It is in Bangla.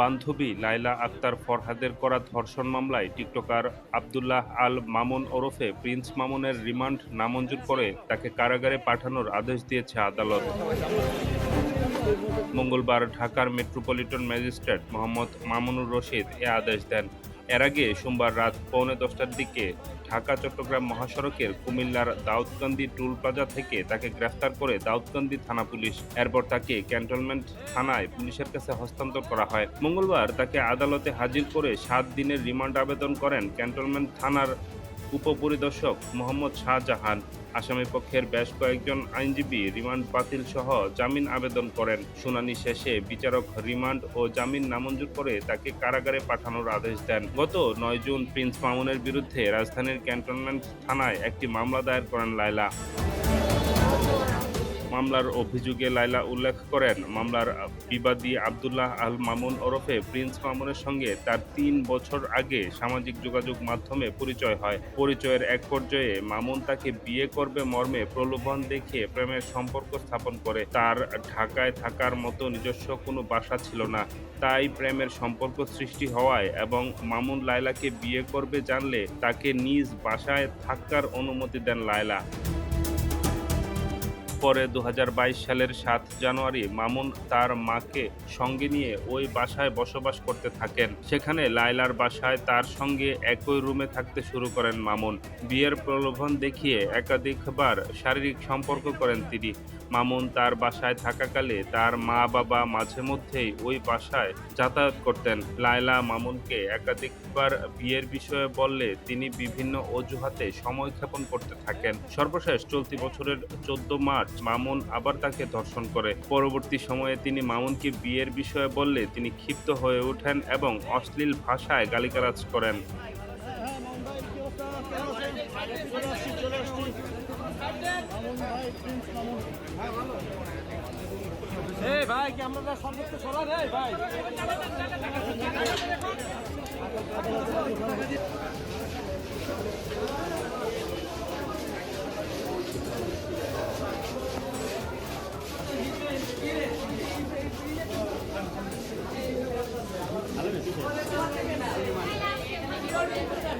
বান্ধবী লাইলা আক্তার ফরহাদের করা ধর্ষণ মামলায় টিকটকার আবদুল্লাহ আল মামুন ওরফে প্রিন্স মামুনের রিমান্ড নামঞ্জুর করে তাকে কারাগারে পাঠানোর আদেশ দিয়েছে আদালত। মঙ্গলবার ঢাকার মেট্রোপলিটন ম্যাজিস্ট্রেট মোহাম্মদ মামুনুর রশিদ এ আদেশ দেন। এর আগে সোমবার রাত পৌনে দশটার দিকে ঢাকা, চট্টগ্রাম মহাসড়কের কুমিল্লার দাউদকান্দি টুল প্লাজা থেকে তাকে গ্রেফতার করে দাউদকান্দি থানা পুলিশ। এরপর তাকে ক্যান্টনমেন্ট থানায় পুলিশের কাছে হস্তান্তর করা হয়। মঙ্গলবার তাকে আদালতে হাজির করে সাত দিনের রিমান্ড আবেদন করেন ক্যান্টনমেন্ট থানার উপপরিদর্শক মোহাম্মদ শাহজাহান। আসামি পক্ষের বেশ কয়েকজন আইনজীবী রিমান্ড বাতিল সহ জামিন আবেদন করেন। শুনানি শেষে বিচারক রিমান্ড ও জামিন নামঞ্জুর করে তাকে কারাগারে পাঠানোর আদেশ দেন। গত নয় জুন প্রিন্স মামুনের বিরুদ্ধে রাজধানীর ক্যান্টনমেন্ট থানায় একটি মামলা দায়ের করেন লায়লা। মামলার অভিযোগে লাইলা উল্লেখ করেন, মামলার বিবাদী আবদুল্লাহ আল মামুন ওরফে প্রিন্স মামুনের সঙ্গে তার তিন বছর আগে সামাজিক যোগাযোগ মাধ্যমে পরিচয় হয়। পরিচয়ের এক পর্যায়ে মামুন তাকে বিয়ে করবে মর্মে প্রলোভন দেখিয়ে প্রেমের সম্পর্ক স্থাপন করে। তার ঢাকায় থাকার মতো নিজস্ব কোনো বাসা ছিল না। তাই প্রেমের সম্পর্ক সৃষ্টি হওয়ায় এবং মামুন লায়লাকে বিয়ে করবে জানলে তাকে নিজ বাসায় থাকার অনুমতি দেন লায়লা। পরে দু হাজার বাইশ সালের সাত জানুয়ারি মামুন তার মাকে সঙ্গে নিয়ে ওই বাসায় বসবাস করতে থাকেন। সেখানে লায়লার বাসায় তার সঙ্গে একই রুমে থাকতে শুরু করেন মামুন। বিয়ের প্রলোভন দেখিয়ে একাধিকবার শারীরিক সম্পর্ক করেন তিনি। মামুন তার বাসায় থাকাকালে তার মা বাবা মাঝে মধ্যেই ওই বাসায় যাতায়াত করতেন। লায়লা মামুনকে একাধিকবার বিয়ের বিষয়ে বললে তিনি বিভিন্ন অজুহাতে সময় ক্ষেপণ করতে থাকেন। সর্বশেষ চলতি বছরের চোদ্দ মার্চ মামুন আবার তাকে ধর্ষণ করে। পরবর্তী সময়ে তিনি মামুনকে বিয়ের বিষয়ে বললে তিনি ক্ষিপ্ত হয়ে ওঠেন এবং অশ্লীল ভাষায় গালিগালাজ করেন। ভাই, কি আছেন চলে চলে